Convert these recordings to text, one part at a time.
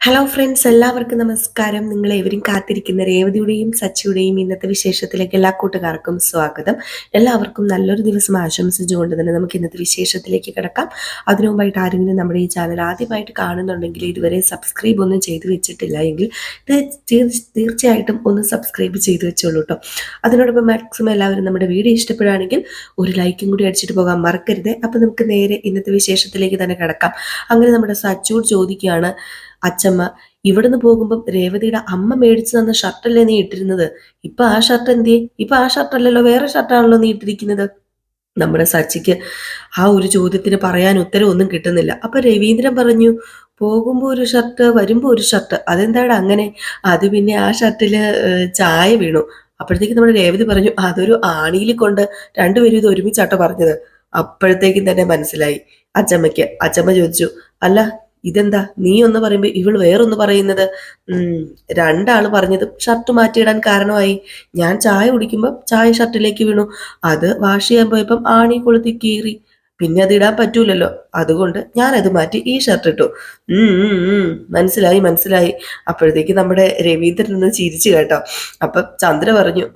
Hello friends എല്ലാവർക്കും നമസ്കാരം. നിങ്ങൾ ഏവരും കാത്തിരിക്കുന്ന രേവതിയുടെയും സച്ചിയുടെയും ഇന്നത്തെ വിശേഷത്തിലേക്ക് എല്ലാ കൂട്ടുകാർക്കും സ്വാഗതം. എല്ലാവർക്കും നല്ലൊരു ദിവസം ആശംസിച്ചുകൊണ്ട് തന്നെ നമുക്ക് ഇന്നത്തെ വിശേഷത്തിലേക്ക് കിടക്കാം. അതിനു മുമ്പായിട്ട് ആരെങ്കിലും നമ്മുടെ ഈ ചാനൽ ആദ്യമായിട്ട് കാണുന്നുണ്ടെങ്കിൽ ഇതുവരെ സബ്സ്ക്രൈബ് ഒന്നും ചെയ്തു വെച്ചിട്ടില്ല എങ്കിൽ തീർച്ചയായിട്ടും ഒന്ന് സബ്സ്ക്രൈബ് ചെയ്തു വെച്ചോളൂ കേട്ടോ അതിനോടൊപ്പം മാക്സിമം എല്ലാവരും നമ്മുടെ വീഡിയോ ഇഷ്ടപ്പെടുകയാണെങ്കിൽ ഒരു ലൈക്കും കൂടി അടിച്ചിട്ട് പോകാൻ മറക്കരുത്. അപ്പം നമുക്ക് നേരെ ഇന്നത്തെ വിശേഷത്തിലേക്ക് തന്നെ കിടക്കാം. അങ്ങനെ നമ്മുടെ സച്ചൂട് ചോദിക്കുകയാണ് അച്ചമ്മ ഇവിടുന്ന് പോകുമ്പം രേവതിയുടെ അമ്മ മേടിച്ചു തന്ന ഷർട്ടല്ലേ നീ ഇട്ടിരുന്നത്? ഇപ്പൊ ആ ഷർട്ട് എന്തേ ഇപ്പൊ ആ ഷർട്ടല്ലല്ലോ വേറെ ഷർട്ടാണല്ലോ നീ ഇട്ടിരിക്കുന്നത്? നമ്മുടെ സച്ചിക്ക് ആ ഒരു ചോദ്യത്തിന് പറയാൻ ഉത്തരവൊന്നും കിട്ടുന്നില്ല. അപ്പൊ രവീന്ദ്രൻ പറഞ്ഞു പോകുമ്പോ ഒരു ഷർട്ട് വരുമ്പോ ഒരു ഷർട്ട്. അതെന്താണ് അങ്ങനെ? അത് പിന്നെ ആ ഷർട്ടിൽ ചായ വീണു. അപ്പോഴത്തേക്ക് നമ്മുടെ രേവതി പറഞ്ഞു അതൊരു ആണിയിൽ കൊണ്ട് രണ്ടുപേരും ഇത് ഒരുമിച്ചാട്ടോ പറഞ്ഞത്. അപ്പോഴത്തേക്കും തന്നെ മനസ്സിലായി അച്ചമ്മയ്ക്ക്. അച്ചമ്മ ചോദിച്ചു അല്ല ഇതെന്താ? നീ ഒന്ന് പറയുമ്പോൾ ഇവൾ വേറൊന്ന് പറയുന്നത്. ഉം പറഞ്ഞത് ഷർട്ട് മാറ്റിയിടാൻ കാരണമായി. ഞാൻ ചായ കുടിക്കുമ്പോൾ ചായ ഷർട്ടിലേക്ക് വീണു. അത് വാഷ് ചെയ്യാൻ പോയപ്പം ആണി കൊളുത്തി കീറി. പിന്നെ അത് ഇടാൻ പറ്റൂലല്ലോ. അതുകൊണ്ട് ഞാൻ അത് മാറ്റി ഈ ഷർട്ട് ഇട്ടു. മനസ്സിലായി മനസ്സിലായി. അപ്പോഴത്തേക്ക് നമ്മുടെ രവീന്ദ്രൻ ഒന്ന് ചിരിച്ചു കേട്ടോ. അപ്പൊ ചന്ദ്ര പറഞ്ഞു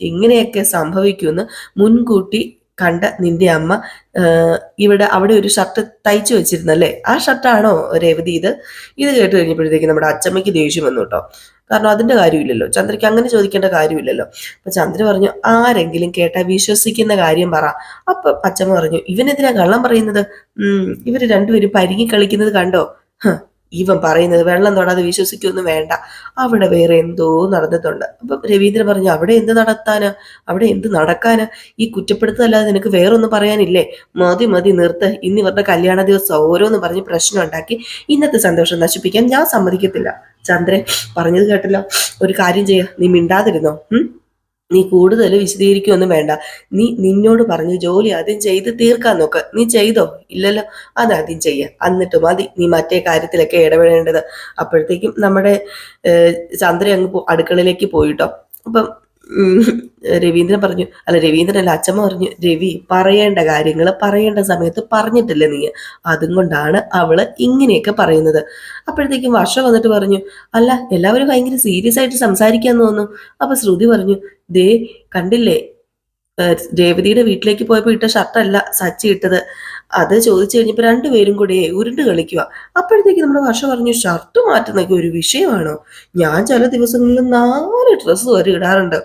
ഇങ്ങനെയൊക്കെ സംഭവിക്കുമെന്ന് മുൻകൂട്ടി കണ്ട നിന്റെ അമ്മ ഇവിടെ അവിടെ ഒരു ഷർട്ട് തയ്ച്ചു വെച്ചിരുന്നല്ലേ? ആ ഷർട്ടാണോ രേവതി ഇത്? ഇത് കേട്ട് കഴിഞ്ഞപ്പോഴത്തേക്ക് നമ്മുടെ അച്ചമ്മയ്ക്ക് ദേഷ്യം വന്നു കേട്ടോ. കാരണം അതിന്റെ കാര്യമില്ലല്ലോ. ചന്ദ്രയ്ക്ക് അങ്ങനെ ചോദിക്കേണ്ട കാര്യമില്ലല്ലോ. അപ്പൊ ചന്ദ്ര പറഞ്ഞു ആരെങ്കിലും കേട്ടാ വിശ്വസിക്കുന്ന കാര്യം പറ. അപ്പൊ അച്ചമ്മ പറഞ്ഞു ഇവനെതിനാ കള്ളം പറയുന്നത്? ഉം ഇവർ രണ്ടുപേരും പരിങ്ങി കളിക്കുന്നത് കണ്ടോ ഇവൻ പറയുന്നത് വെള്ളം തൊടാതെ വിശ്വസിക്കൊന്നും വേണ്ട. അവിടെ വേറെ എന്തോ നടന്നിട്ടുണ്ട്. അപ്പൊ രവീന്ദ്രൻ പറഞ്ഞു അവിടെ എന്ത് നടത്താനാ? അവിടെ എന്ത് നടക്കാനാ? ഈ കുറ്റപ്പെടുത്തല്ലാതെ നിനക്ക് വേറൊന്നും പറയാനില്ലേ? മതി മതി നിർത്ത്. ഇന്ന് ഇവരുടെ കല്യാണ ദിവസം ഓരോന്ന് പറഞ്ഞ് പ്രശ്നം ഉണ്ടാക്കി ഇന്നത്തെ സന്തോഷം നശിപ്പിക്കാൻ ഞാൻ സമ്മതിക്കത്തില്ല. ചന്ദ്രൻ പറഞ്ഞത് കേട്ടല്ലോ. ഒരു കാര്യം ചെയ്യ. നീ മിണ്ടാതിരുന്നോ? നീ കൂടുതൽ വിശദീകരിക്കുകയൊന്നും വേണ്ട. നീ നിന്നോട് പറഞ്ഞു ജോലി ആദ്യം ചെയ്ത് തീർക്കാൻ നോക്ക്. നീ ചെയ്തോ? ഇല്ലല്ലോ. അതാദ്യം ചെയ്യ. എന്നിട്ട് മതി. നീ മറ്റേ കാര്യത്തിലൊക്കെ ഇടപെടേണ്ടത്. അപ്പോഴത്തേക്കും നമ്മുടെ ചന്ദ്ര അങ്ങ് അടുക്കളയിലേക്ക് പോയിട്ടോ. അപ്പം രവീന്ദ്രൻ പറഞ്ഞു അല്ല രവീന്ദ്രൻ അച്ഛമ്മ പറഞ്ഞു രവി പറയേണ്ട കാര്യങ്ങൾ പറയേണ്ട സമയത്ത് പറഞ്ഞിട്ടില്ല നീ? അതും കൊണ്ടാണ് അവൾ ഇങ്ങനെയൊക്കെ പറയുന്നത്. അപ്പോഴത്തേക്കും വർഷ വന്നിട്ട് പറഞ്ഞു അല്ല എല്ലാവരും ഭയങ്കര സീരിയസ് ആയിട്ട് സംസാരിക്കാൻ തോന്നുന്നു. അപ്പൊ ശ്രുതി പറഞ്ഞു ദേ കണ്ടില്ലേ രേവതിയുടെ വീട്ടിലേക്ക് പോയപ്പോ ഇട്ട ഷർട്ടല്ല സച്ചി ഇട്ടത്. അത് ചോദിച്ചു കഴിഞ്ഞപ്പോ രണ്ടുപേരും കൂടെ ഉരുണ്ട് കളിക്കുക അപ്പോഴത്തേക്ക് നമ്മുടെ വർഷ പറഞ്ഞു ഷർട്ട് മാറ്റുന്നൊക്കെ ഒരു വിഷയമാണോ? ഞാൻ ചില ദിവസങ്ങളിൽ നാല് ഡ്രസ്സ് വരെ ഇടാറുണ്ട്.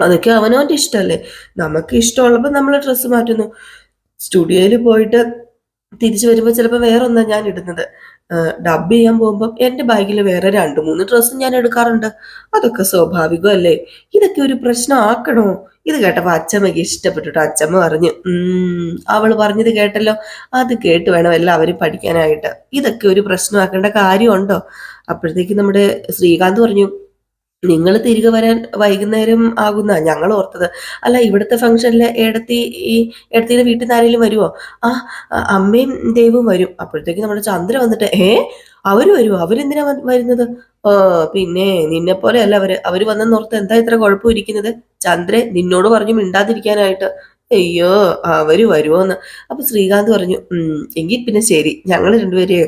അതൊക്കെ അവനവന്റെ ഇഷ്ടമല്ലേ നമുക്ക് ഇഷ്ടമുള്ളപ്പോൾ നമ്മൾ ഡ്രസ്സ് മാറ്റുന്നു. സ്റ്റുഡിയോയിൽ പോയിട്ട് തിരിച്ചു വരുമ്പോൾ ചിലപ്പോൾ വേറെ ഒന്നാ ഞാൻ ഇടുന്നത്. ഡബ് ചെയ്യാൻ പോകുമ്പോൾ എന്റെ ബാഗിൽ വേറെ രണ്ട് മൂന്ന് ഡ്രസ്സും ഞാൻ എടുക്കാറുണ്ട്. അതൊക്കെ സ്വാഭാവികമല്ലേ? ഇതൊക്കെ ഒരു പ്രശ്നം ആക്കണോ ഇത് കേട്ടപ്പോൾ അച്ചമ്മയ്ക്ക് ഇഷ്ടപ്പെട്ടിട്ട് അച്ചമ്മ പറഞ്ഞു അവൾ പറഞ്ഞത് കേട്ടല്ലോ. അത് കേട്ട് വേണം എല്ലാവരും പഠിക്കാനായിട്ട്. ഇതൊക്കെ ഒരു പ്രശ്നമാക്കേണ്ട കാര്യമുണ്ടോ? അപ്പോഴത്തേക്ക് നമ്മുടെ ശ്രീകാന്ത് പറഞ്ഞു നിങ്ങൾ തിരികെ വരാൻ വൈകുന്നേരം ആകുന്ന? ഞങ്ങൾ ഓർത്തത്. അല്ല ഇവിടുത്തെ ഫംഗ്ഷനിൽ ഏടത്തി ഈ ഏടത്തിയുടെ വീട്ടിൽ നിന്ന് ആരെങ്കിലും വരുമോ ആ അമ്മയും ദൈവവും വരും. അപ്പോഴത്തേക്ക് നമ്മുടെ ചന്ദ്ര വന്നിട്ട് ഏ അവർ വരുമോ അവരെന്തിനാ വരുന്നത്? പിന്നെ നിന്നെ പോലെ അല്ല അവർ. അവർ വന്നെന്ന് ഓർത്ത് എന്താ ഇത്ര കുഴപ്പം ഇരിക്കുന്നത്? ചന്ദ്ര നിന്നോട് പറഞ്ഞു മിണ്ടാതിരിക്കാനായിട്ട് അയ്യോ അവർ വരുമോന്ന് അപ്പൊ ശ്രീകാന്ത് പറഞ്ഞു എങ്കിൽ പിന്നെ ശരി. ഞങ്ങൾ രണ്ടുപേര്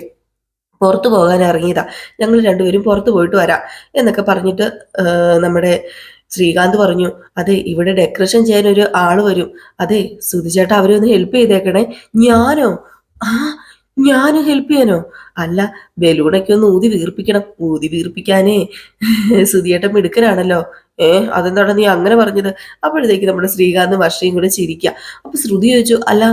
പുറത്തു പോകാൻ ഇറങ്ങിയതാ. ഞങ്ങൾ രണ്ടുപേരും പുറത്തു പോയിട്ട് വരാം എന്നൊക്കെ പറഞ്ഞിട്ട് നമ്മുടെ ശ്രീകാന്ത് പറഞ്ഞു അതെ ഇവിടെ ഡെക്കറേഷൻ ചെയ്യാൻ ഒരു ആൾ വരും. അതെ സുധിചേട്ടാ അവരെ ഒന്ന് ഹെൽപ്പ് ചെയ്തേക്കണേ. ഞാനോ? ആ ഞാൻ ഹെൽപ്പ് ചെയ്യാനോ? അല്ല ബലൂണൊക്കെ ഒന്ന് ഊതി വീർപ്പിക്കണം. ഊതി വീർപ്പിക്കാനേ. സുധിയേട്ടൻ മിടുക്കനാണല്ലോ. ഏ അതെന്താണ് നീ അങ്ങനെ പറഞ്ഞത്? അപ്പോഴത്തേക്ക് നമ്മുടെ ശ്രീകാന്ത് വർഷയും കൂടെ ചിരിക്കുക അപ്പൊ ശ്രുതി ചോദിച്ചു അല്ല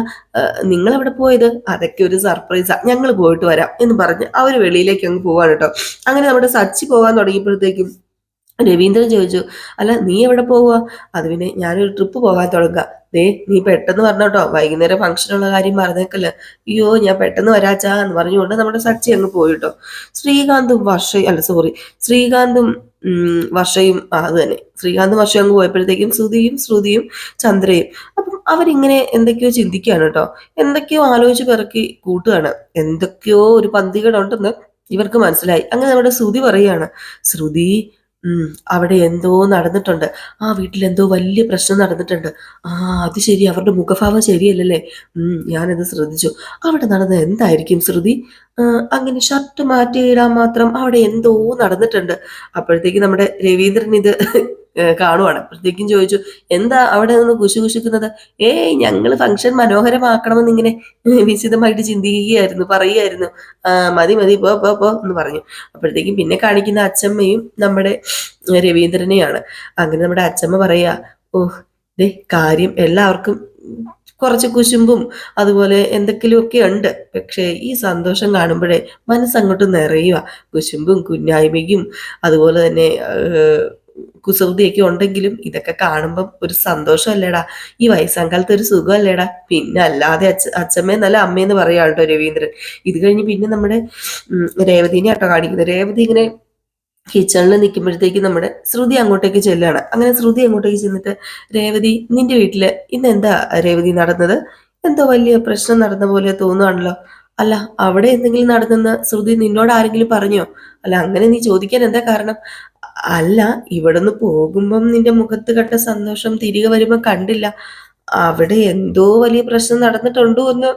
നിങ്ങൾ എവിടെ പോയത്? അതൊക്കെ ഒരു സർപ്രൈസാ. ഞങ്ങൾ പോയിട്ട് വരാം എന്ന് പറഞ്ഞ് അവർ വെളിയിലേക്ക് അങ്ങ് പോവാണ് കേട്ടോ അങ്ങനെ നമ്മുടെ സച്ചി പോകാൻ തുടങ്ങിയപ്പോഴത്തേക്കും രവീന്ദ്രൻ ചോദിച്ചു അല്ല നീ എവിടെ പോവുക അത് പിന്നെ ഞാനൊരു ട്രിപ്പ് പോകാൻ തുടങ്ങുക ദേ നീ പെട്ടെന്ന് പറഞ്ഞോട്ടോ വൈകുന്നേരം ഫംഗ്ഷനുള്ള കാര്യം മറന്നേക്കല്ല. അയ്യോ ഞാൻ പെട്ടെന്ന് വരാച്ചാ എന്ന് പറഞ്ഞുകൊണ്ട് നമ്മുടെ സച്ചി അങ്ങ് പോയിട്ടോ ശ്രീകാന്തും വർഷയും അല്ല സോറി ശ്രീകാന്തും വർഷയും അത് തന്നെ. ശ്രീകാന്തും വർഷയും അങ്ങ് പോയപ്പോഴത്തേക്കും ശ്രുതിയും ശ്രുതിയും ചന്ദ്രയും. അപ്പം അവരിങ്ങനെ എന്തൊക്കെയോ ചിന്തിക്കുകയാണ് കേട്ടോ എന്തൊക്കെയോ ആലോചിച്ച് പിറക്കി കൂട്ടുകയാണ്. എന്തൊക്കെയോ ഒരു പന്തികളുണ്ടെന്ന് ഇവർക്ക് മനസ്സിലായി. അങ്ങനെ നമ്മുടെ ശ്രുതി പറയാണ് ശ്രുതി അവിടെ എന്തോ നടന്നിട്ടുണ്ട്. ആ വീട്ടിൽ എന്തോ വലിയ പ്രശ്നം നടന്നിട്ടുണ്ട്. ആ അത് ശരി. അവരുടെ മുഖഭാവം ശരിയല്ലല്ലേ? ഞാനത് ശ്രദ്ധിച്ചു. അവിടെ നടന്നത് എന്തായിരിക്കും ശ്രുതി? അങ്ങനെ ഷർട്ട് മാറ്റിയിടാൻ മാത്രം അവിടെ എന്തോ നടന്നിട്ടുണ്ട്. അപ്പോഴത്തേക്ക് നമ്മുടെ രവീന്ദ്രൻ ഇത് കാണുവാണ്. അപ്പോഴത്തേക്കും ചോദിച്ചു എന്താ അവിടെ നിന്ന് കുശു കുശുക്കുന്നത്? ഏയ് ഞങ്ങൾ ഫംഗ്ഷൻ മനോഹരമാക്കണമെന്ന് ഇങ്ങനെ വിശദമായിട്ട് ചിന്തിക്കുകയായിരുന്നു പറയുകയായിരുന്നു. മതി മതി പോ പോ പോ എന്ന് പറഞ്ഞു. അപ്പോഴത്തേക്കും പിന്നെ കാണിക്കുന്ന അച്ചമ്മയും നമ്മുടെ രവീന്ദ്രനെയാണ്. അങ്ങനെ നമ്മുടെ അച്ചമ്മ പറയാ ഓ ദേ കാര്യം എല്ലാവർക്കും കുറച്ച് കുശുമ്പും അതുപോലെ എന്തൊക്കെയുമൊക്കെ ഉണ്ട്. പക്ഷേ ഈ സന്തോഷം കാണുമ്പോഴേ മനസ്സങ്ങോട്ട് നിറയുക കുശുമ്പും കുഞ്ഞായ്മയും അതുപോലെ തന്നെ കുസൃതിയൊക്കെ ഉണ്ടെങ്കിലും ഇതൊക്കെ കാണുമ്പം ഒരു സന്തോഷമല്ലേടാ. ഈ വയസ്സാങ്കാലത്ത് ഒരു സുഖമല്ലേടാ. പിന്നെ അല്ലാതെ അച്ഛ അച്ഛമ്മ നല്ല അമ്മയെന്ന് പറയാ കേട്ടോ രവീന്ദ്രൻ. ഇത് കഴിഞ്ഞ് പിന്നെ നമ്മുടെ രേവതിനെ ആട്ടോ കാണിക്കുന്നത്. രേവതി ഇങ്ങനെ കിച്ചണിൽ നിൽക്കുമ്പോഴത്തേക്ക് നമ്മുടെ ശ്രുതി അങ്ങോട്ടേക്ക് ചെല്ലുകയാണ് അങ്ങനെ ശ്രുതി അങ്ങോട്ടേക്ക് ചെന്നിട്ട് രേവതി നിന്റെ വീട്ടിൽ ഇന്ന് എന്താ രേവതി നടന്നത്? എന്തോ വലിയ പ്രശ്നം നടന്ന പോലെ തോന്നുകയാണല്ലോ അല്ല അവിടെ എന്തെങ്കിലും നടന്നെന്ന് ശ്രുതി നിന്നോട് ആരെങ്കിലും പറഞ്ഞോ? അല്ല അങ്ങനെ നീ ചോദിക്കാൻ എന്താ കാരണം? അല്ല ഇവിടുന്ന് പോകുമ്പം നിന്റെ മുഖത്ത് കണ്ട സന്തോഷം തിരികെ വരുമ്പോ കണ്ടില്ല. അവിടെ എന്തോ വലിയ പ്രശ്നം നടന്നിട്ടുണ്ടോ എന്ന്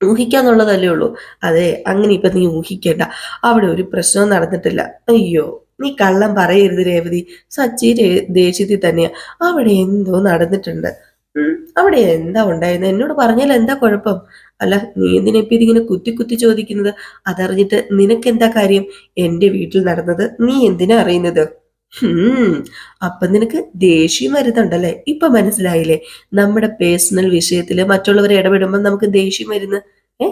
ഊഹിക്കാന്നുള്ളതല്ലേ ഉള്ളൂ. അതെ അങ്ങനെ ഇപ്പൊ നീ ഊഹിക്കേണ്ട. അവിടെ ഒരു പ്രശ്നവും നടന്നിട്ടില്ല. അയ്യോ നീ കള്ളം പറയരുത് രേവതി. സച്ചി ദേഷ്യത്തിൽ തന്നെയാ. അവിടെ എന്തോ നടന്നിട്ടുണ്ട്. അവിടെ എന്താ ഉണ്ടായിരുന്നത് എന്നോട് പറഞ്ഞാൽ എന്താ കുഴപ്പം? അല്ല നീ എന്തിനെ ഇപ്പൊ ഇതിങ്ങനെ കുത്തി കുത്തി ചോദിക്കുന്നത്? അതറിഞ്ഞിട്ട് നിനക്ക് എന്താ കാര്യം? എന്റെ വീട്ടിൽ നടന്നത് നീ എന്തിനാ അറിയുന്നത്? അപ്പൊ നിനക്ക് ദേഷ്യം വരുന്നുണ്ടല്ലേ? ഇപ്പൊ മനസ്സിലായില്ലേ? നമ്മുടെ പേഴ്സണൽ വിഷയത്തിൽ മറ്റുള്ളവരെ ഇടപെടുമ്പോൾ നമുക്ക് ദേഷ്യം വരുന്ന ഏ?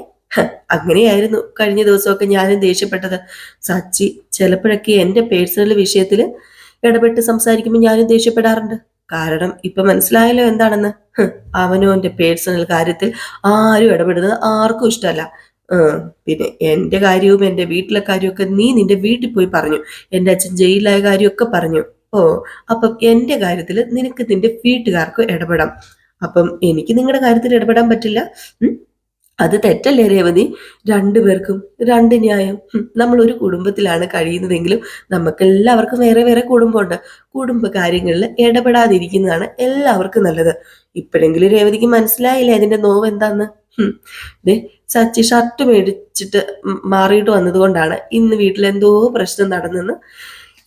അങ്ങനെയായിരുന്നു കഴിഞ്ഞ ദിവസമൊക്കെ ഞാനും ദേഷ്യപ്പെട്ടത്. സച്ചി ചിലപ്പോഴൊക്കെ എന്റെ പേഴ്സണൽ വിഷയത്തിൽ ഇടപെട്ട് സംസാരിക്കുമ്പോൾ ഞാനും ദേഷ്യപ്പെടാറുണ്ട്. കാരണം ഇപ്പൊ മനസ്സിലായല്ലോ എന്താണെന്ന്? അവനോന്റെ പേഴ്സണൽ കാര്യത്തിൽ ആരും ഇടപെടുന്നത് ആർക്കും ഇഷ്ടമല്ല. പിന്നെ എന്റെ കാര്യവും എന്റെ വീട്ടിലെ കാര്യമൊക്കെ നീ നിന്റെ വീട്ടിൽ പോയി പറഞ്ഞു. എന്റെ അച്ഛൻ ജയിലിലായ കാര്യമൊക്കെ പറഞ്ഞു. ഓ അപ്പം എന്റെ കാര്യത്തിൽ നിനക്ക് നിന്റെ വീട്ടുകാർക്ക് ഇടപെടാം. അപ്പം എനിക്ക് നിങ്ങളുടെ കാര്യത്തിൽ ഇടപെടാൻ പറ്റില്ല? അത് തെറ്റല്ലേ രേവതി? രണ്ടുപേർക്കും രണ്ട് ന്യായം. നമ്മൾ ഒരു കുടുംബത്തിലാണ് കഴിയുന്നതെങ്കിലും നമുക്ക് എല്ലാവർക്കും വേറെ വേറെ കുടുംബമുണ്ട്. കുടുംബ കാര്യങ്ങളിൽ ഇടപെടാതിരിക്കുന്നതാണ് എല്ലാവർക്കും നല്ലത്. ഇപ്പോഴെങ്കിലും രേവതിക്ക് മനസ്സിലായില്ലേ അതിന്റെ നോവ് എന്താന്ന്? ദേ സച്ചി ഷർട്ട് മേടിച്ചിട്ട് മാറിയിട്ട് വന്നതുകൊണ്ടാണ് ഇന്ന് വീട്ടിൽ എന്തോ പ്രശ്നം നടന്നെന്ന്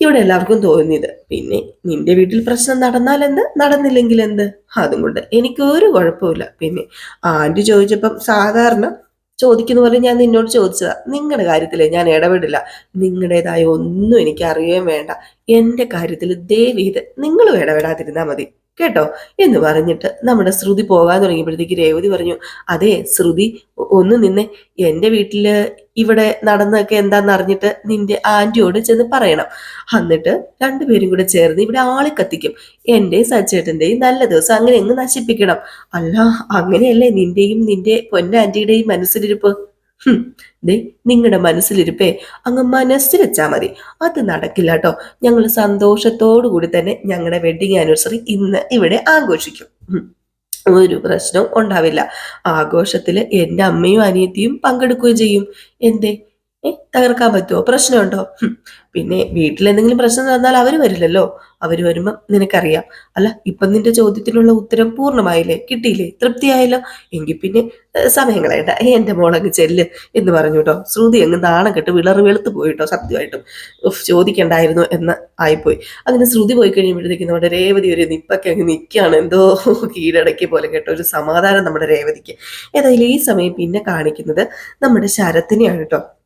ഇവിടെ എല്ലാവർക്കും തോന്നിയത്. പിന്നെ നിന്റെ വീട്ടിൽ പ്രശ്നം നടന്നാൽ എന്ത്? നടന്നില്ലെങ്കിൽ എന്ത്? അതും കൊണ്ട് എനിക്ക് ഒരു കുഴപ്പമില്ല പിന്നെ ആന്റി ചോദിച്ചപ്പം സാധാരണ ചോദിക്കുന്ന പോലെ ഞാൻ നിന്നോട് ചോദിച്ചതാ. നിങ്ങളുടെ കാര്യത്തിൽ ഞാൻ ഇടപെടില്ല. നിങ്ങളുടേതായ ഒന്നും എനിക്ക് അറിയുകയും വേണ്ട. എന്റെ കാര്യത്തിൽ ദേവീത് നിങ്ങളും ഇടപെടാതിരുന്നാൽ മതി. കേട്ടോ? എന്ന് പറഞ്ഞിട്ട് നമ്മുടെ ശ്രുതി പോകാൻ തുടങ്ങിയപ്പോഴത്തേക്ക് രേവതി പറഞ്ഞു അതെ ശ്രുതി ഒന്ന് നിന്നെ എന്റെ വീട്ടിൽ ഇവിടെ നടന്നൊക്കെ എന്താന്ന് അറിഞ്ഞിട്ട് നിന്റെ ആന്റിയോട് ചെന്ന് പറയണം. എന്നിട്ട് രണ്ടുപേരും കൂടെ ചേർന്ന് ഇവിടെ ആളെ കത്തിക്കും. എന്റെയും സച്ചേട്ടന്റെയും നല്ല ദിവസം അങ്ങനെ എങ്ങ് നശിപ്പിക്കണം. അല്ല അങ്ങനെയല്ലേ നിന്റെയും നിന്റെ പൊന്നാന്റിയുടെയും മനസ്സിലിരിപ്പ്? ദേ നിങ്ങളുടെ മനസ്സിലിരിപ്പേ അങ്ങ് മനസ്സിൽ വെച്ചാൽ മതി. അത് നടക്കില്ല കേട്ടോ ഞങ്ങൾ സന്തോഷത്തോടു കൂടി തന്നെ ഞങ്ങളുടെ വെഡിങ് ആനിവേഴ്സറി ഇന്ന് ഇവിടെ ആഘോഷിക്കും. ഒരു പ്രശ്നവും ഉണ്ടാവില്ല. ആഘോഷത്തിൽ എന്റെ അമ്മയും അനിയത്തിയും പങ്കെടുക്കുകയും ചെയ്യും. എന്തേ? തകർക്കാൻ പറ്റുമോ പ്രശ്നമുണ്ടോ? പിന്നെ വീട്ടിൽ എന്തെങ്കിലും പ്രശ്നം നടന്നാൽ അവർ വരില്ലല്ലോ. അവർ വരുമ്പം നിനക്കറിയാം. അല്ല ഇപ്പൊ നിന്റെ ചോദ്യത്തിനുള്ള ഉത്തരം പൂർണമായില്ലേ? കിട്ടിയില്ലേ? തൃപ്തിയായല്ലോ? എങ്കിൽ പിന്നെ സമയം ഏ, എന്റെ മോളങ്ങ് ചെല്ല് എന്ന് പറഞ്ഞു കേട്ടോ ശ്രുതി അങ്ങ് നാണം കെട്ട് വിളറ് വെളുത്ത് പോയിട്ടോ സത്യമായിട്ടും. ചോദിക്കണ്ടായിരുന്നു എന്ന് ആയിപ്പോയി. അങ്ങനെ ശ്രുതി പോയി കഴിയുമ്പോഴത്തേക്ക് നമ്മുടെ രേവതി ഒരു നിപ്പൊക്കെ അങ്ങ് നിൽക്കുകയാണ് എന്തോ കീഴടക്കി പോലെ കേട്ടോ ഒരു സമാധാനം നമ്മുടെ രേവതിക്ക്. ഏതായാലും ഈ സമയം പിന്നെ കാണിക്കുന്നത് നമ്മുടെ ശരത്തിനെയാണ് കേട്ടോ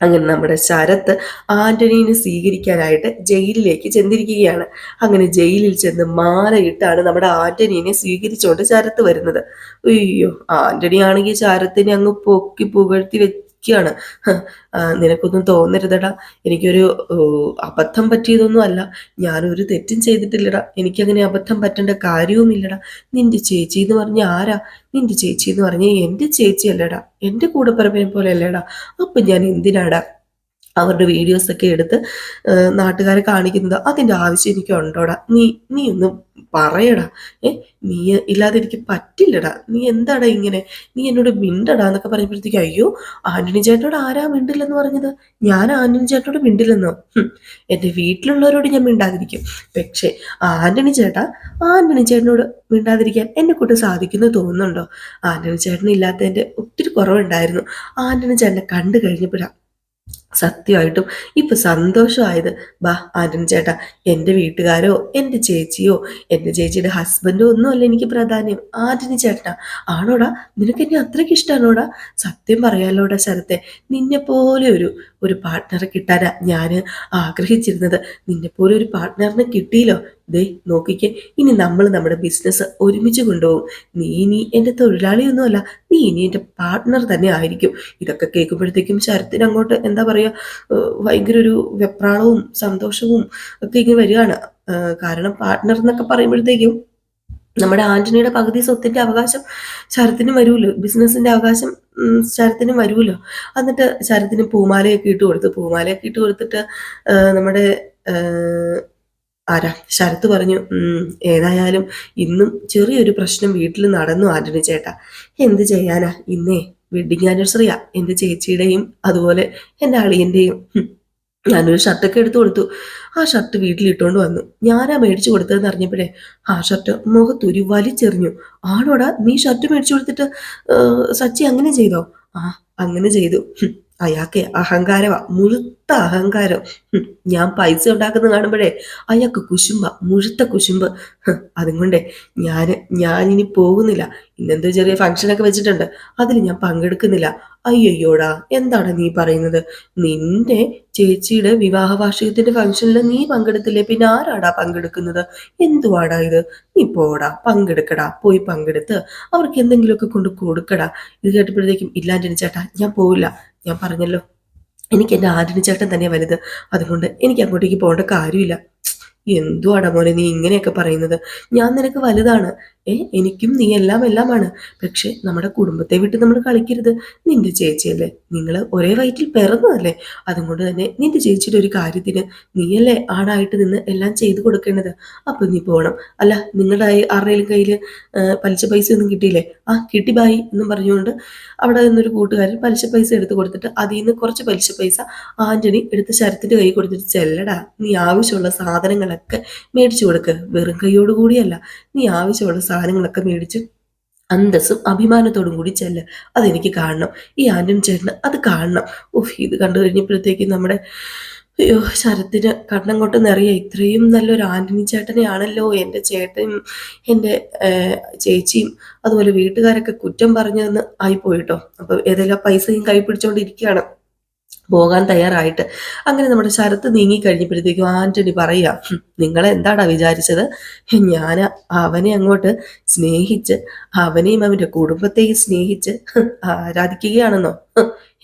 അങ്ങനെ നമ്മുടെ ശരത്ത് ആന്റണീനെ സ്വീകരിക്കാനായിട്ട് ജയിലിലേക്ക് ചെന്നിരിക്കുകയാണ്. അങ്ങനെ ജയിലിൽ ചെന്ന് മാലയിട്ടാണ് നമ്മുടെ ആന്റണീനെ സ്വീകരിച്ചുകൊണ്ട് ശരത്ത് വരുന്നത്. അയ്യോ ആന്റണി ആണെങ്കിൽ ശരത്തിനെ അങ്ങ് പൊക്കി പുകഴ്ത്തി വെക്കുകയാണ് ആ, നിനക്കൊന്നും തോന്നരുതടാ. എനിക്കൊരു അബദ്ധം പറ്റിയതൊന്നും അല്ല ഞാനൊരു തെറ്റും ചെയ്തിട്ടില്ലടാ. എനിക്കങ്ങനെ അബദ്ധം പറ്റേണ്ട കാര്യവുമില്ലടാ. നിന്റെ ചേച്ചി എന്ന് പറഞ്ഞ ആരാ? നിന്റെ ചേച്ചി എന്ന് പറഞ്ഞ എന്റെ ചേച്ചി അല്ലടാ എന്റെ പറമ്പിനെ പോലെ അല്ലടാ അപ്പൊ ഞാൻ എന്തിനാടാ അവരുടെ വീഡിയോസ് ഒക്കെ എടുത്ത് നാട്ടുകാരെ കാണിക്കുന്നത് അതിന്റെ ആവശ്യം എനിക്ക് ഉണ്ടോടാ നീ നീ ഒന്ന് പറയടാ. ഏ നീ ഇല്ലാതെ എനിക്ക് പറ്റില്ലടാ. നീ എന്താടാ ഇങ്ങനെ? നീ എന്നോട് മിണ്ടടാ എന്നൊക്കെ പറയുമ്പോഴത്തേക്കും അയ്യോ ആന്റണി ചേട്ടനോട് ആരാ മിണ്ടില്ലെന്ന് പറഞ്ഞത്? ഞാൻ ആന്റണി ചേട്ടനോട് മിണ്ടില്ലെന്നോ? എന്റെ വീട്ടിലുള്ളവരോട് ഞാൻ മിണ്ടാതിരിക്കും. പക്ഷേ ആന്റണി ചേട്ടാ ആന്റണി ചേട്ടനോട് മിണ്ടാതിരിക്കാൻ എന്നെ കൊണ്ട് സാധിക്കുന്നു തോന്നുന്നുണ്ടോ? ആന്റണി ചേട്ടനില്ലാത്തതിന്റെ ഒത്തിരി കുറവുണ്ടായിരുന്നു. ആന്റണി ചേട്ടനെ കണ്ടു കഴിഞ്ഞപ്പോഴാ സത്യമായിട്ടും ഇപ്പൊ സന്തോഷമായത് ബാ ആന്റണി ചേട്ടാ എന്റെ വീട്ടുകാരോ എന്റെ ചേച്ചിയോ എന്റെ ചേച്ചിയുടെ ഹസ്ബൻഡോ ഒന്നുമല്ല എനിക്ക് പ്രാധാന്യം. ആന്റണി ചേട്ടാ ആണോടാ? നിനക്ക് എന്നെ അത്രയ്ക്ക് ഇഷ്ടമാണോടാ സത്യം പറയാലോടാ ശരത്തെ നിന്നെപ്പോലെ ഒരു ഒരു പാർട്ട്ണറെ കിട്ടാനാ ഞാൻ ആഗ്രഹിച്ചിരുന്നത്. നിന്നെപ്പോലെ ഒരു പാർട്ട്ണറിനെ കിട്ടിയില്ലോ? ദേ നോക്കിക്കേ ഇനി നമ്മൾ നമ്മുടെ ബിസിനസ് ഒരുമിച്ച് കൊണ്ടുപോകും. നീ ഇനി എന്റെ തൊഴിലാളിയൊന്നുമല്ല നീ ഇനി എന്റെ പാർട്ട്ണർ തന്നെ ആയിരിക്കും. ഇതൊക്കെ കേൾക്കുമ്പോഴത്തേക്കും ശരത്തിന് അങ്ങോട്ട് എന്താ പറയുക ഭയങ്കര ഒരു വെപ്രാളവും സന്തോഷവും ഒക്കെ ഇങ്ങനെ വരികയാണ്. കാരണം പാർട്ട്ണർ എന്നൊക്കെ പറയുമ്പോഴത്തേക്കും നമ്മുടെ ആന്റണിയുടെ പകുതി സ്വത്തിന്റെ അവകാശം ശരത്തിന് വരുമല്ലോ. ബിസിനസിന്റെ അവകാശം ശരത്തിന് വരുമല്ലോ. എന്നിട്ട് ശരത്തിന് പൂമാലയൊക്കെ ഇട്ട് കൊടുത്തു പൂമാലയൊക്കെ ഇട്ട് കൊടുത്തിട്ട് നമ്മുടെ ആരാ? ശരത്ത് പറഞ്ഞു "ഉം, ഏതായാലും ഇന്നും ചെറിയൊരു പ്രശ്നം വീട്ടിൽ നടന്നു ആന്റണി ചേട്ടാ. എന്ത് ചെയ്യാനാ? ഇന്നേ വെഡിങ് ആനിവേഴ്സറിയാ എന്റെ ചേച്ചിയുടെയും അതുപോലെ എന്റെ അളിയന്റെയും. ഞാനൊരു ഷർട്ടൊക്കെ എടുത്തു കൊടുത്തു. ആ ഷർട്ട് വീട്ടിലിട്ടുകൊണ്ട് വന്നു. ഞാനാ മേടിച്ചു കൊടുത്തതെന്ന് അറിഞ്ഞപ്പോഴേ ആ ഷർട്ട് മുഖത്തൊരു വലിച്ചെറിഞ്ഞു ആണോടാ നീ ഷർട്ട് മേടിച്ചു കൊടുത്തിട്ട് സച്ചി അങ്ങനെ ചെയ്തോ? ആ അങ്ങനെ ചെയ്തു. അയാൾക്ക് അഹങ്കാരവാ. അഹങ്കാരമാ മുഴുത്ത അഹങ്കാരം. ഞാൻ പൈസ ഉണ്ടാക്കുന്നത് കാണുമ്പോഴേ അയാൾക്ക് കുശുമ്പ മുഴുത്ത കുശുമ്പ്. അതുകൊണ്ടേ ഞാൻ ഞാനിനി പോകുന്നില്ല. ഇന്നെന്തോ ചെറിയ ഫംഗ്ഷനൊക്കെ വെച്ചിട്ടുണ്ട്. അതിൽ ഞാൻ പങ്കെടുക്കുന്നില്ല. അയ്യോടാ എന്താണ് നീ പറയുന്നത്? നിന്റെ ചേച്ചിയുടെ വിവാഹ വാർഷികത്തിന്റെ ഫംഗ്ഷനിൽ നീ പങ്കെടുത്തില്ലേ? പിന്നെ ആരാടാ പങ്കെടുക്കുന്നത്? എന്തുവാടാ ഇത്? നീ പോടാ പങ്കെടുക്കടാ പോയി പങ്കെടുത്ത് അവർക്ക് എന്തെങ്കിലുമൊക്കെ കൊണ്ട് കൊടുക്കടാ. ഇത് കേട്ടപ്പോഴത്തേക്കും ഇല്ലാണ്ടിന് ചേട്ടാ ഞാൻ പോവില്ല. ഞാൻ പറഞ്ഞല്ലോ. എനിക്ക് എന്റെ ആന്റണി ചേട്ടൻ തന്നെ വലുത്. അതുകൊണ്ട് എനിക്ക് അങ്ങോട്ടേക്ക് പോകേണ്ട കാര്യമില്ല. എന്തുവാടാ മോനെ നീ ഇങ്ങനെയൊക്കെ പറയുന്നത്? ഞാൻ നിനക്ക് വലുതാണ്. ഏ എനിക്കും നീ എല്ലാം എല്ലാമാണ്. പക്ഷെ നമ്മുടെ കുടുംബത്തെ വിട്ട് നമ്മൾ കളിക്കരുത്. നിന്റെ ചേച്ചിയല്ലേ? നിങ്ങൾ ഒരേ വയറ്റിൽ പിറന്നതല്ലേ? അതുകൊണ്ട് തന്നെ നിന്റെ ചേച്ചിയുടെ ഒരു കാര്യത്തിന് നീയല്ലേ ആടായിട്ട് നിന്ന് എല്ലാം ചെയ്തു കൊടുക്കേണ്ടത്? അപ്പൊ നീ പോകണം അല്ല നിങ്ങളുടെ ആരുടെയും കയ്യിൽ പലിശ പൈസ ഒന്നും കിട്ടിയില്ലേ? ആ കിട്ടി ബായി എന്നും പറഞ്ഞുകൊണ്ട് അവിടെ നിന്നൊരു കൂട്ടുകാരൻ പലിശ പൈസ എടുത്ത് കൊടുത്തിട്ട് അതിൽ നിന്ന് കുറച്ച് പലിശ പൈസ ആന്റണി എടുത്ത് ശരത്തിന്റെ കൈ കൊടുത്തിട്ട് ചെല്ലടാ നീ ആവശ്യമുള്ള സാധനങ്ങളൊക്കെ മേടിച്ചു കൊടുക്കുക വെറും കൈയോട് കൂടിയല്ല. നീ ആവശ്യമുള്ള സാധനങ്ങളൊക്കെ മേടിച്ച് അന്തസ്സും അഭിമാനത്തോടും കൂടി ചെല്ല്. അതെനിക്ക് കാണണം. ഈ ആന്റണി ചേട്ടന് അത് കാണണം. ഉഫ് ഇത് കണ്ടു കഴിഞ്ഞപ്പോഴത്തേക്കും നമ്മുടെ അയ്യോ ശരത്തിന് കണ്ണം കൊണ്ട് നിറയെ. ഇത്രയും നല്ലൊരു ആന്റണി ചേട്ടനെയാണല്ലോ എന്റെ ചേട്ടനും എന്റെ ചേച്ചിയും അതുപോലെ വീട്ടുകാരൊക്കെ കുറ്റം പറഞ്ഞതെന്ന് ആയിപ്പോയിട്ടോ അപ്പൊ ഏതെല്ലാം പൈസയും കൈ പിടിച്ചോണ്ടിരിക്കുകയാണ് പോകാൻ തയ്യാറായിട്ട് അങ്ങനെ നമ്മുടെ ശരത്ത് നീങ്ങി കഴിഞ്ഞപ്പോഴത്തേക്കും ആന്റണി പറയാ നിങ്ങൾ എന്താടാ വിചാരിച്ചത്? ഞാൻ അവനെ അങ്ങോട്ട് സ്നേഹിച്ച് അവനെയും അവന്റെ കുടുംബത്തെയും സ്നേഹിച്ച് ആരാധിക്കുകയാണെന്നോ?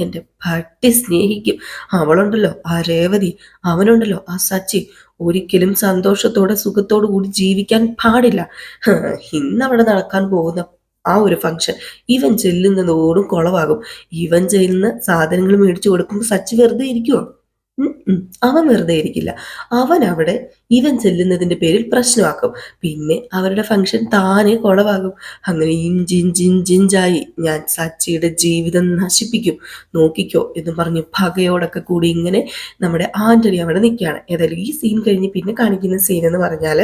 എന്റെ പട്ടി സ്നേഹിക്കും. അവളുണ്ടല്ലോ ആ രേവതി അവനുണ്ടല്ലോ ആ സച്ചി. ഒരിക്കലും സന്തോഷത്തോടെ സുഖത്തോടു കൂടി ജീവിക്കാൻ പാടില്ല. ഇന്ന് ഇന്നവിടെ നടക്കാൻ പോകുന്ന ആ ഒരു ഫംഗ്ഷൻ ഇവൻ ചെല്ലുന്നതോടും കുളവാകും. ഇവൻ ചെല്ലുന്ന സാധനങ്ങൾ മേടിച്ചു കൊടുക്കുമ്പോൾ സച്ച് വെറുതെ ഉം. അവൻ വെറുതെ ഇരിക്കില്ല. അവൻ അവിടെ ഇവൻ ചെല്ലുന്നതിന്റെ പേരിൽ പ്രശ്നമാക്കും. പിന്നെ അവരുടെ ഫംഗ്ഷൻ താനെ കുളവാകും. അങ്ങനെ ഇഞ്ചിഞ്ചിഞ്ചിഞ്ചായി ഞാൻ സച്ചിയുടെ ജീവിതം നശിപ്പിക്കും. നോക്കിക്കോ എന്ന് പറഞ്ഞ് പകയോടൊക്കെ കൂടി ഇങ്ങനെ നമ്മുടെ ആന്റണി അവിടെ നിൽക്കുകയാണ്. ഏതായാലും ഈ സീൻ കഴിഞ്ഞ് പിന്നെ കാണിക്കുന്ന സീൻ എന്ന് പറഞ്ഞാൽ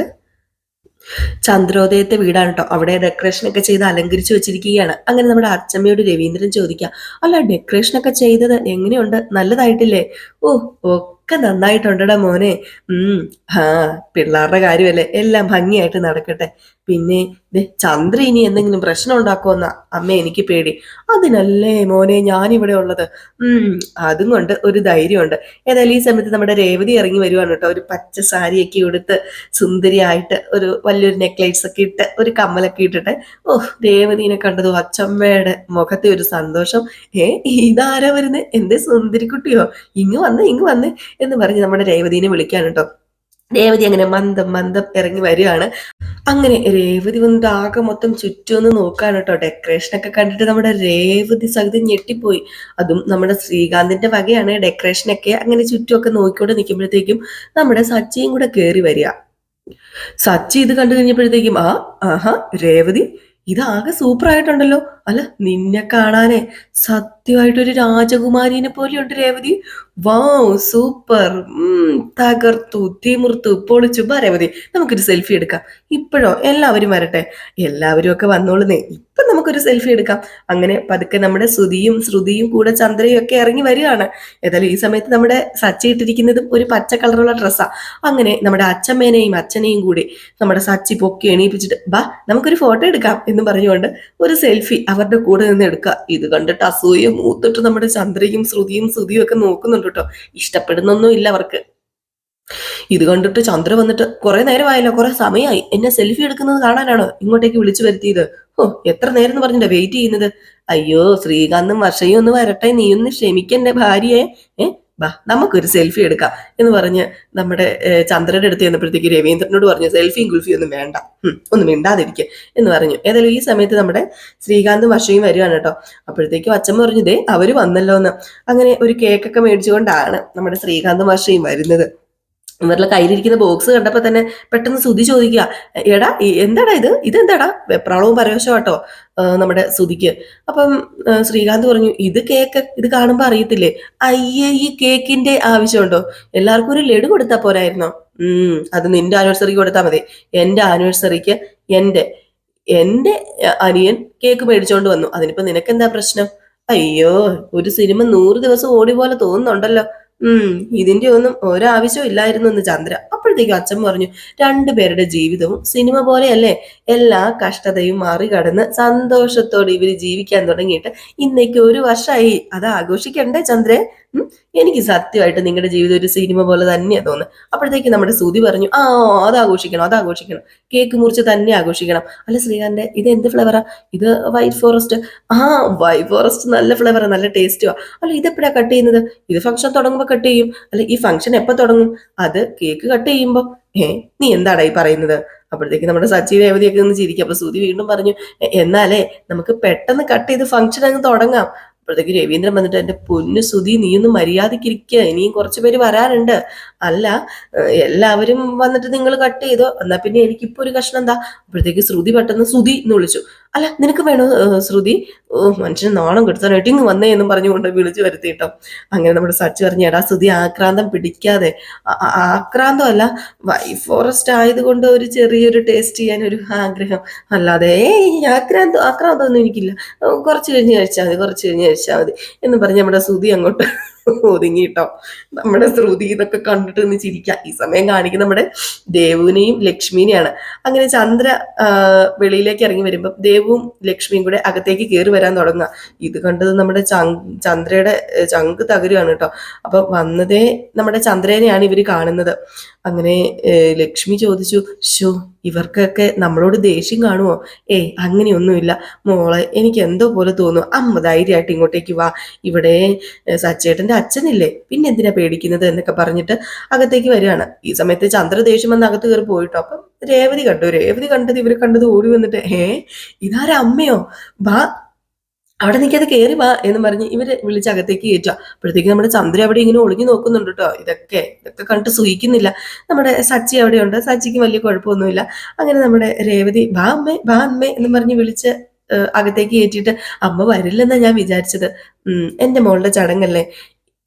ചന്ദ്രോദയത്തെ വീടാണ് കേട്ടോ അവിടെ ഡെക്കറേഷൻ ഒക്കെ ചെയ്ത് അലങ്കരിച്ചു വെച്ചിരിക്കുകയാണ്. അങ്ങനെ നമ്മുടെ അച്ചമ്മയോട് രവീന്ദ്രൻ ചോദിക്കാം അല്ല ഡെക്കറേഷൻ ഒക്കെ ചെയ്തത് എങ്ങനെയുണ്ട്? നല്ലതായിട്ടില്ലേ? ഓ ഒക്കെ നന്നായിട്ടുണ്ടടാ മോനെ. ഉം ആ പിള്ളേരുടെ കാര്യമല്ലേ? എല്ലാം ഭംഗിയായിട്ട് നടക്കട്ടെ. പിന്നെ ചന്ദ്ര ഇനി എന്തെങ്കിലും പ്രശ്നം ഉണ്ടാക്കുമെന്ന അമ്മ എനിക്ക് പേടി. അതിനല്ലേ മോനെ ഞാനിവിടെ ഉള്ളത്? ഉം അതും കൊണ്ട് ഒരു ധൈര്യമുണ്ട്. ഏതായാലും ഈ സമയത്ത് നമ്മുടെ രേവതി ഇറങ്ങി വരുവാണ് കേട്ടോ. ഒരു പച്ച സാരിയൊക്കെ ഉടുത്ത് സുന്ദരിയായിട്ട് ഒരു വലിയൊരു നെക്ലേസ് ഒക്കെ ഇട്ട് ഒരു കമ്മലൊക്കെ ഇട്ടിട്ട്. ഓ രേവതിനെ കണ്ടതും അച്ചമ്മയുടെ മുഖത്തെ ഒരു സന്തോഷം. ഏ ഇതാരാ വരുന്നത് എന്തേ സുന്ദരിക്കുട്ടിയോ? ഇങ്ങ് വന്ന് ഇങ്ങ് വന്ന് എന്ന് പറഞ്ഞ് നമ്മുടെ രേവതിനെ വിളിക്കാൻ കേട്ടോ. രേവതി അങ്ങനെ മന്ദം മന്ദം ഇറങ്ങി വരികയാണ്. അങ്ങനെ രേവതി വന്നിട്ട് ആകെ മൊത്തം ചുറ്റുമെന്ന് നോക്കാണ് കേട്ടോ. ഡെക്കറേഷൻ ഒക്കെ കണ്ടിട്ട് നമ്മുടെ രേവതി സഹിതം ഞെട്ടിപ്പോയി. അതും നമ്മുടെ ശ്രീകാന്തിന്റെ വകയാണ് ഡെക്കറേഷൻ ഒക്കെ അങ്ങനെ ചുറ്റുമൊക്കെ നോക്കിക്കൊണ്ട് നിൽക്കുമ്പോഴത്തേക്കും നമ്മുടെ സച്ചിയും കൂടെ കയറി വരിക. സച്ചി ഇത് കണ്ടു കഴിഞ്ഞപ്പോഴത്തേക്കും ആ ആഹാ രേവതി ഇതാകെ സൂപ്പർ ആയിട്ടുണ്ടല്ലോ. അല്ല നിന്നെ കാണാനേ സത്യമായിട്ടൊരു രാജകുമാരിനെ പോലെയുണ്ട് രേവതി. Wow super. തകർത്തു തിമിർത്തു പൊളിച്ചു. ബാ രേവതി നമുക്കൊരു സെൽഫി എടുക്കാം. ഇപ്പോഴോ എല്ലാവരും വരട്ടെ. എല്ലാവരും ഒക്കെ വന്നോളുന്നേ. ഇപ്പൊ നമുക്കൊരു സെൽഫി എടുക്കാം. അങ്ങനെ പതുക്കെ നമ്മുടെ ശ്രുതിയും ശ്രുതിയും കൂടെ ചന്ദ്രയും ഒക്കെ ഇറങ്ങി വരികയാണ്. ഏതായാലും ഈ സമയത്ത് നമ്മുടെ സച്ച ഇട്ടിരിക്കുന്നതും ഒരു പച്ച കളറുള്ള ഡ്രസ്സാ. അങ്ങനെ നമ്മുടെ അച്ഛമ്മേനെയും അച്ഛനെയും കൂടി നമ്മുടെ സച്ചി പൊക്കി എണീപ്പിച്ചിട്ട് ബാ നമുക്കൊരു ഫോട്ടോ എടുക്കാം എന്ന് പറഞ്ഞുകൊണ്ട് ഒരു സെൽഫി അവരുടെ കൂടെ നിന്ന് എടുക്കുക. ഇത് കണ്ടിട്ട് അസൂയ മൂത്തിട്ട് നമ്മുടെ ചന്ദ്രയും ശ്രുതിയും ശ്രുതിയും ഒക്കെ നോക്കുന്നുണ്ട് കേട്ടോ. ഇഷ്ടപ്പെടുന്നൊന്നും ഇല്ല അവർക്ക്. ഇത് കണ്ടിട്ട് ചന്ദ്ര വന്നിട്ട് കുറെ നേരമായല്ലോ കുറെ സമയമായി എന്നെ സെൽഫി എടുക്കുന്നത് കാണാനാണോ? ഇങ്ങോട്ടേക്ക് വിളിച്ചു വരുത്തിയത്. ഓ എത്ര നേരം എന്ന് പറഞ്ഞിട്ട് വെയിറ്റ് ചെയ്യുന്നത്? അയ്യോ ശ്രീകാന്തും വർഷയും ഒന്ന് വരട്ടെ നീ ഒന്ന് ക്ഷമിക്കണ്ടേ ഭാര്യയെ. ഏ ബാ നമുക്കൊരു സെൽഫി എടുക്കാം എന്ന് പറഞ്ഞ് നമ്മുടെ ചന്ദ്രന്റെ അടുത്ത് ചെന്നപ്പോഴത്തേക്ക് രവീന്ദ്രനോട് പറഞ്ഞു സെൽഫിയും ഗുൽഫിയും ഒന്നും വേണ്ട. ഒന്നും മിണ്ടാതിരിക്കുക എന്ന് പറഞ്ഞു. ഏതായാലും ഈ സമയത്ത് നമ്മുടെ ശ്രീകാന്തും വർഷയും വരികയാണ് കേട്ടോ. അപ്പോഴത്തേക്കും അച്ഛൻ പറഞ്ഞു ദേ അവർ വന്നല്ലോ എന്ന്. അങ്ങനെ ഒരു കേക്കൊക്കെ മേടിച്ചുകൊണ്ടാണ് നമ്മുടെ ശ്രീകാന്തും വർഷയും വരുന്നത്. ഇവരുടെ കയ്യിലിരിക്കുന്ന ബോക്സ് കണ്ടപ്പോൾ തന്നെ പെട്ടെന്ന് സുതി ചോദിക്കുക എടാ എന്താടാ ഇത്? ഇതെന്താടാ? വെപ്രാളവും പരവശമാട്ടോ നമ്മുടെ സുതിക്ക് അപ്പം ശ്രീകാന്ത് പറഞ്ഞു ഇത് കേക്ക് ഇത് കാണുമ്പോൾ അറിയത്തില്ലേ? അയ്യേ ഈ കേക്കിന്റെ ആവശ്യമുണ്ടോ? എല്ലാവർക്കും ഒരു ലഡു കൊടുത്താ പോരായിരുന്നോ? ഉം അത് നിന്റെ ആനിവേഴ്സറിക്ക് കൊടുത്താൽ മതി. എന്റെ ആനിവേഴ്സറിക്ക് എന്റെ എന്റെ അനിയൻ കേക്ക് മേടിച്ചോണ്ട് വന്നു. അതിനിപ്പോ നിനക്കെന്താ പ്രശ്നം? അയ്യോ ഒരു സിനിമ നൂറ് ദിവസം ഓടി പോലെ തോന്നുന്നുണ്ടല്ലോ. ഉം ഇതിന്റെ ഒന്നും ഒരാവശ്യവും ഇല്ലായിരുന്നു എന്ന് ചന്ദ്ര. അപ്പോഴത്തേക്കും അച്ഛൻ പറഞ്ഞു രണ്ടുപേരുടെ ജീവിതവും സിനിമ പോലെയല്ലേ? എല്ലാ കഷ്ടതയും മറികടന്ന് സന്തോഷത്തോടെ ഇവർ ജീവിക്കാൻ തുടങ്ങിയിട്ട് ഇന്നേക്ക് ഒരു വർഷമായി അത് ആഘോഷിക്കണ്ടേ ചന്ദ്രേ? എനിക്ക് സത്യമായിട്ട് നിങ്ങളുടെ ജീവിതം ഒരു സിനിമ പോലെ തന്നെയാ തോന്നുന്നത്. അപ്പോഴത്തേക്ക് നമ്മുടെ സുതി പറഞ്ഞു ആ അത് ആഘോഷിക്കണം അത് ആഘോഷിക്കണം. കേക്ക് മുറിച്ച് തന്നെ ആഘോഷിക്കണം. അല്ല ശ്രീകാന്റെ ഇത് എന്ത് ഫ്ലേവറാ ഇത് വൈറ്റ് ഫോറസ്റ്റ് ആ വൈറ്റ് ഫോറസ്റ്റ് നല്ല ഫ്ലേവറാ നല്ല ടേസ്റ്റുവാ അല്ല ഇതെപ്പോഴാണ് കട്ട് ചെയ്യുന്നത്? ഇത് ഫംഗ്ഷൻ തുടങ്ങുമ്പോൾ കട്ട് ചെയ്യും. അല്ല ഈ ഫംഗ്ഷൻ എപ്പോ തുടങ്ങും? അത് കേക്ക് കട്ട് ചെയ്യുമ്പോൾ ഏ നീ എന്താടാ ഈ പറയുന്നത്? അപ്പോഴത്തേക്ക് നമ്മുടെ സച്ചി രേവതിയൊക്കെ ഒന്ന് ചിരിക്കും. അപ്പൊ സുതി വീണ്ടും പറഞ്ഞു "എ- എന്നാലേ നമുക്ക് പെട്ടെന്ന് കട്ട് ചെയ്ത് ഫംഗ്ഷൻ അങ്ങ് തുടങ്ങാം. അപ്പോഴത്തേക്ക് രവീന്ദ്രൻ വന്നിട്ട് എന്റെ പൊന്നു സുതി നീ ഒന്ന് മര്യാദക്കിരിക്കുക ഇനിയും കുറച്ച് പേര് വരാനുണ്ട്. അല്ല എല്ലാവരും വന്നിട്ട് നിങ്ങൾ കട്ട് ചെയ്തോ? എന്നാൽ പിന്നെ എനിക്കിപ്പോൾ ഒരു കഷ്ണം എന്താ? അപ്പോഴത്തേക്ക് ശ്രുതി പെട്ടെന്ന് സുതി എന്ന് വിളിച്ചു. അല്ല നിനക്ക് വേണോ ശ്രുതി? മനുഷ്യന് നാണം കെടുത്താനായിട്ട് ഇങ്ങ് വന്നേ എന്നും പറഞ്ഞുകൊണ്ട് വിളിച്ചു വരുത്തി കേട്ടോ. അങ്ങനെ നമ്മുടെ സച്ചി പറഞ്ഞു എടാ ശ്രുതി ആക്രാന്തം പിടിക്കാതെ. ആ- ആ- ആക്രാന്തം അല്ല വൈ ഫോറസ്റ്റ് ആയതുകൊണ്ട് ഒരു ചെറിയൊരു ടേസ്റ്റ് ചെയ്യാൻ ഒരു ആഗ്രഹം. അല്ലാതെ ആക്രാന്തം ഒന്നും എനിക്കില്ല. കുറച്ച് കഴിഞ്ഞ് കഴിച്ചാൽ മതി കുറച്ച് കഴിഞ്ഞ് കഴിച്ചാൽ മതി. എന്ന് പറഞ്ഞ് നമ്മുടെ ശ്രുതി അങ്ങോട്ട് ഒതുങ്ങിട്ടോ. നമ്മുടെ ശ്രുതി ഇതൊക്കെ കണ്ടിട്ട് ഒന്ന് ചിരിക്കാം. ഈ സമയം കാണിക്കുന്ന നമ്മുടെ ദേവുവിനെയും ലക്ഷ്മിനെയാണ്. അങ്ങനെ ചന്ദ്ര വെളിയിലേക്ക് ഇറങ്ങി വരുമ്പോൾ ദേവും ലക്ഷ്മിയും കൂടെ അകത്തേക്ക് കയറി വരാൻ തുടങ്ങുക. ഇത് കണ്ടത് നമ്മുടെ ചന്ദ്രയുടെ ചങ്ക് തകരുകയാണ് കേട്ടോ. അപ്പൊ വന്നതേ നമ്മുടെ ചന്ദ്രനെയാണ് ഇവർ കാണുന്നത്. അങ്ങനെ ലക്ഷ്മി ചോദിച്ചു ഷോ ഇവർക്കൊക്കെ നമ്മളോട് ദേഷ്യം കാണുമോ ഏയ് അങ്ങനെയൊന്നുമില്ല. മോളെ എനിക്ക് എന്തോ പോലെ തോന്നുന്നു. അമ്മ ധൈര്യമായിട്ട് ഇങ്ങോട്ടേക്ക് വാ. ഇവിടെ സച്ചേട്ടന്റെ അച്ഛനില്ലേ? പിന്നെ എന്തിനാ പേടിക്കുന്നത്? എന്നൊക്കെ പറഞ്ഞിട്ട് അകത്തേക്ക് വരികയാണ്. ഈ സമയത്ത് ചന്ദ്ര ദേഷ്യം വന്ന് അകത്ത് കയറി പോയിട്ടോ. അപ്പം രേവതി കണ്ടു. രേവതി കണ്ടത് ഇവർ കണ്ടത് ഓടി വന്നിട്ട് ഏ ഇതാരമ്മയോ ബാ അവിടെ നിൽക്കാതെ കയറി വാ എന്ന് പറഞ്ഞ് ഇവർ വിളിച്ച് അകത്തേക്ക് കയറ്റുക. അപ്പോഴത്തേക്ക് നമ്മുടെ ചന്ദ്ര അവിടെ ഇങ്ങനെ ഒളിഞ്ഞു നോക്കുന്നുണ്ട് കേട്ടോ ഇതൊക്കെ ഇതൊക്കെ കണ്ടിട്ട് സൂഹിക്കുന്നില്ല നമ്മുടെ സച്ചി അവിടെയുണ്ട്. സച്ചിക്ക് വലിയ കുഴപ്പമൊന്നുമില്ല. അങ്ങനെ നമ്മുടെ രേവതി വാ അമ്മേ വാ അമ്മേ എന്ന് പറഞ്ഞ് വിളിച്ച് അകത്തേക്ക് കയറ്റിയിട്ട് അമ്മ വരില്ലെന്നാ ഞാൻ വിചാരിച്ചത്. ഉം എന്റെ മോളുടെ ചടങ്ങല്ലേ?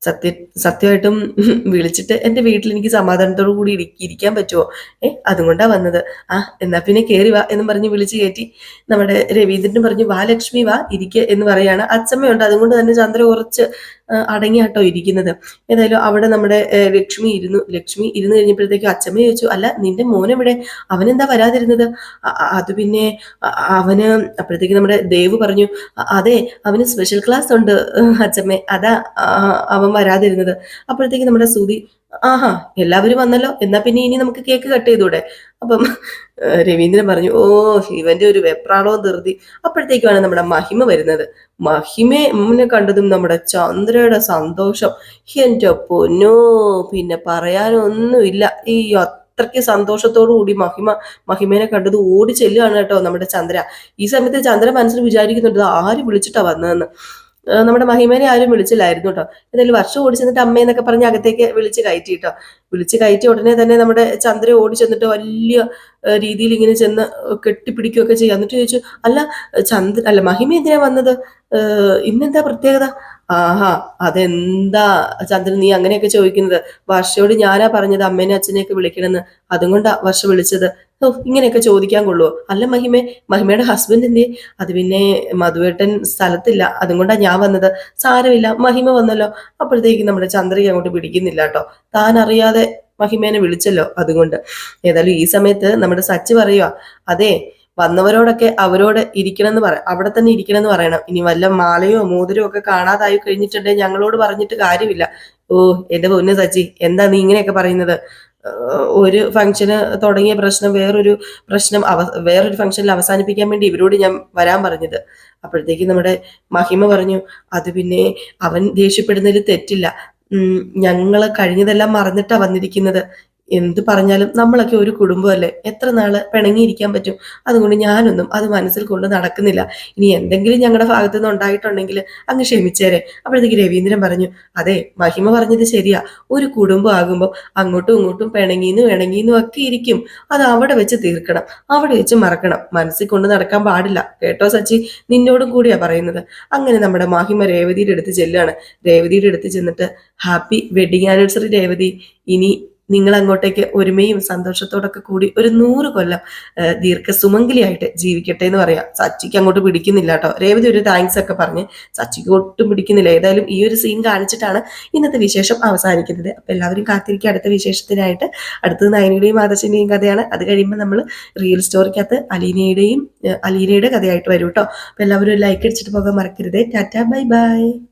സത്യ സത്യമായിട്ടും വിളിച്ചിട്ട് എന്റെ വീട്ടിൽ എനിക്ക് സമാധാനത്തോടു കൂടി ഇരി- ഇരിക്കാൻ പറ്റുമോ ഏ അതുകൊണ്ടാ വന്നത്. ആ എന്നാ പിന്നെ കയറി വാ എന്നും പറഞ്ഞ് വിളിച്ച് കയറ്റി നമ്മുടെ രവീന്ദ്രൻ പറഞ്ഞു വാ ലക്ഷ്മി വാ ഇരിക്കുക എന്ന് പറയാണ്. അച്ഛമ്മയുണ്ട്. അതുകൊണ്ട് തന്നെ ചന്ദ്ര കുറച്ച് അടങ്ങിയാട്ടോ ഇരിക്കുന്നത്. ഏതായാലും അവിടെ നമ്മുടെ ലക്ഷ്മി ഇരുന്നു. ലക്ഷ്മി ഇരുന്ന് കഴിഞ്ഞപ്പോഴത്തേക്കും അച്ചമ്മ ചോദിച്ചു അല്ല നിന്റെ മോനെവിടെ? അവനെന്താ വരാതിരുന്നത്? അത് പിന്നെ അവന് അപ്പോഴത്തേക്ക് നമ്മുടെ ദേവ് പറഞ്ഞു "അ- അതെ അവന് സ്പെഷ്യൽ ക്ലാസ് ഉണ്ട് അച്ചമ്മേ. അതാ അവൻ വരാതിരുന്നത്. അപ്പോഴത്തേക്ക് നമ്മുടെ സുതി ആഹാ എല്ലാവരും വന്നല്ലോ. എന്നാ പിന്നെ ഇനി നമുക്ക് കേക്ക് കട്ട് ചെയ്തൂടെ? അപ്പം രവീന്ദ്രൻ പറഞ്ഞു ഓ ഇവന്റെ ഒരു വെപ്രാളോ ധൃതി. അപ്പോഴത്തേക്കുമാണ് നമ്മുടെ മഹിമ വരുന്നത്. മഹിമയെ കണ്ടതും നമ്മുടെ ചന്ദ്രയുടെ സന്തോഷം. എന്റെ പൊന്നോ പിന്നെ പറയാനൊന്നുമില്ല. ഈ അത്രയ്ക്ക് സന്തോഷത്തോടു കൂടി മഹിമ മഹിമേനെ കണ്ടത് ഓടി ചെല്ലുകയാണ് കേട്ടോ നമ്മുടെ ചന്ദ്ര. ഈ സമയത്ത് ചന്ദ്ര മനസ്സിൽ വിചാരിക്കുന്നുണ്ട് ആര് വിളിച്ചിട്ടാ വന്നതെന്ന്? നമ്മുടെ മഹിമേനെ ആരും വിളിച്ചില്ലായിരുന്നു കേട്ടോ എന്തായാലും വർഷം ഓടി ചെന്നിട്ട് അമ്മയെന്നൊക്കെ പറഞ്ഞ് അകത്തേക്ക് വിളിച്ച് കയറ്റി കേട്ടോ വിളിച്ച് കയറ്റി ഉടനെ തന്നെ നമ്മുടെ ചന്ദ്ര ഓടി ചെന്നിട്ട് വലിയ രീതിയിൽ ഇങ്ങനെ ചെന്ന് കെട്ടിപ്പിടിക്കുകയൊക്കെ ചെയ്യാം എന്നിട്ട് ചോദിച്ചു അല്ല ചന്ദ്ര അല്ല മഹിമ എന്തിനാ വന്നത്? ഇന്നെന്താ പ്രത്യേകത? ആഹാ അതെന്താ ചന്ദ്രൻ നീ അങ്ങനെയൊക്കെ ചോദിക്കുന്നത്. വർഷയോട് ഞാനാ പറഞ്ഞത് അമ്മേനെ അച്ഛനെയൊക്കെ വിളിക്കണമെന്ന്. അതുകൊണ്ടാ വർഷ വിളിച്ചത്. ഇങ്ങനെയൊക്കെ ചോദിക്കാൻ കൊള്ളുവോ? അല്ല മഹിമേ മഹിമയുടെ ഹസ്ബൻഡ് എന്തേ അത് പിന്നെ മധുവേട്ടൻ സ്ഥലത്തില്ല. അതും കൊണ്ടാ ഞാൻ വന്നത്. സാരമില്ല മഹിമ വന്നല്ലോ. അപ്പോഴത്തേക്കും നമ്മുടെ ചന്ദ്രയെ അങ്ങോട്ട് പിടിക്കുന്നില്ല കേട്ടോ. താൻ അറിയാതെ മഹിമേനെ വിളിച്ചല്ലോ അതുകൊണ്ട്. ഏതായാലും ഈ സമയത്ത് നമ്മുടെ സച്ച് പറയുക അതെ വന്നവരോടൊക്കെ അവരോട് ഇരിക്കണം എന്ന് പറയാം അവിടെ തന്നെ ഇരിക്കണം എന്ന് പറയണം. ഇനി വല്ല മാലയോ മോതിരോ ഒക്കെ കാണാതായി കഴിഞ്ഞിട്ടുണ്ടെങ്കിൽ ഞങ്ങളോട് പറഞ്ഞിട്ട് കാര്യമില്ല. ഓ എന്റെ പൊന്നു സച്ചി എന്താ നീ ഇങ്ങനെയൊക്കെ പറയുന്നത്? ഒരു ഫംഗ്ഷന് തുടങ്ങിയ പ്രശ്നം വേറൊരു പ്രശ്നം അവ വേറൊരു ഫംഗ്ഷനിൽ അവസാനിപ്പിക്കാൻ വേണ്ടി ഇവരോട് ഞാൻ വരാൻ പറഞ്ഞത്. അപ്പോഴത്തേക്ക് നമ്മുടെ മഹിമ പറഞ്ഞു അത് പിന്നെ അവൻ ദേഷ്യപ്പെടുന്നതിൽ തെറ്റില്ല. ഉം, ഞങ്ങൾ കഴിഞ്ഞതെല്ലാം മറന്നിട്ടാ വന്നിരിക്കുന്നത്. എന്ത് പറഞ്ഞാലും നമ്മളൊക്കെ ഒരു കുടുംബമല്ലേ? എത്ര നാൾ പിണങ്ങിയിരിക്കാൻ പറ്റും? അതുകൊണ്ട് ഞാനൊന്നും അത് മനസ്സിൽ കൊണ്ട് നടക്കുന്നില്ല. ഇനി എന്തെങ്കിലും ഞങ്ങളുടെ ഭാഗത്തു നിന്ന് ഉണ്ടായിട്ടുണ്ടെങ്കിൽ അങ്ങ് ക്ഷമിച്ചേരെ. അപ്പോഴത്തേക്ക് രവീന്ദ്രൻ പറഞ്ഞു അതെ മഹിമ പറഞ്ഞത് ശരിയാ. ഒരു കുടുംബം ആകുമ്പോൾ അങ്ങോട്ടും ഇങ്ങോട്ടും പിണങ്ങിന്നും ഇണങ്ങിന്നും ഒക്കെ ഇരിക്കും. അത് അവിടെ വെച്ച് തീർക്കണം. അവിടെ വെച്ച് മറക്കണം. മനസ്സിൽ കൊണ്ട് നടക്കാൻ പാടില്ല. കേട്ടോ സച്ചി? നിന്നോടും കൂടിയാ പറയുന്നത്. അങ്ങനെ നമ്മുടെ മഹിമ രേവതിയുടെ അടുത്ത് ചെല്ലുകയാണ് രേവതിയുടെ അടുത്ത് ചെന്നിട്ട് ഹാപ്പി വെഡിങ് ആനിവേഴ്സറി രേവതി. ഇനി നിങ്ങൾ അങ്ങോട്ടേക്ക് ഒരുമയും സന്തോഷത്തോടൊക്കെ കൂടി ഒരു നൂറ് കൊല്ലം ദീർഘ ദീർഘസുമംഗലിയായിട്ട് ജീവിക്കട്ടെ എന്ന് പറയാം. സച്ചിക്ക് അങ്ങോട്ട് പിടിക്കുന്നില്ല കേട്ടോ. രേവതി ഒരു താങ്ക്സ് ഒക്കെ പറഞ്ഞ് സച്ചിക്ക് ഒട്ടും പിടിക്കുന്നില്ല. ഏതായാലും ഈ ഒരു സീൻ കാണിച്ചിട്ടാണ് ഇന്നത്തെ വിശേഷം അവസാനിക്കുന്നത്. അപ്പൊ എല്ലാവരും കാത്തിരിക്കുക അടുത്ത വിശേഷത്തിനായിട്ട് അടുത്തത് നയനയുടെയും ആദർശിന്റെയും കഥയാണ്. അത് കഴിയുമ്പോൾ നമ്മൾ റിയൽ സ്റ്റോറിക്കകത്ത് അലീനയുടെയും അലീനയുടെ കഥയായിട്ട് വരും കേട്ടോ. അപ്പൊ എല്ലാവരും ലൈക്ക് അടിച്ചിട്ട് പോകാൻ മറക്കരുത്. Tata bye bye.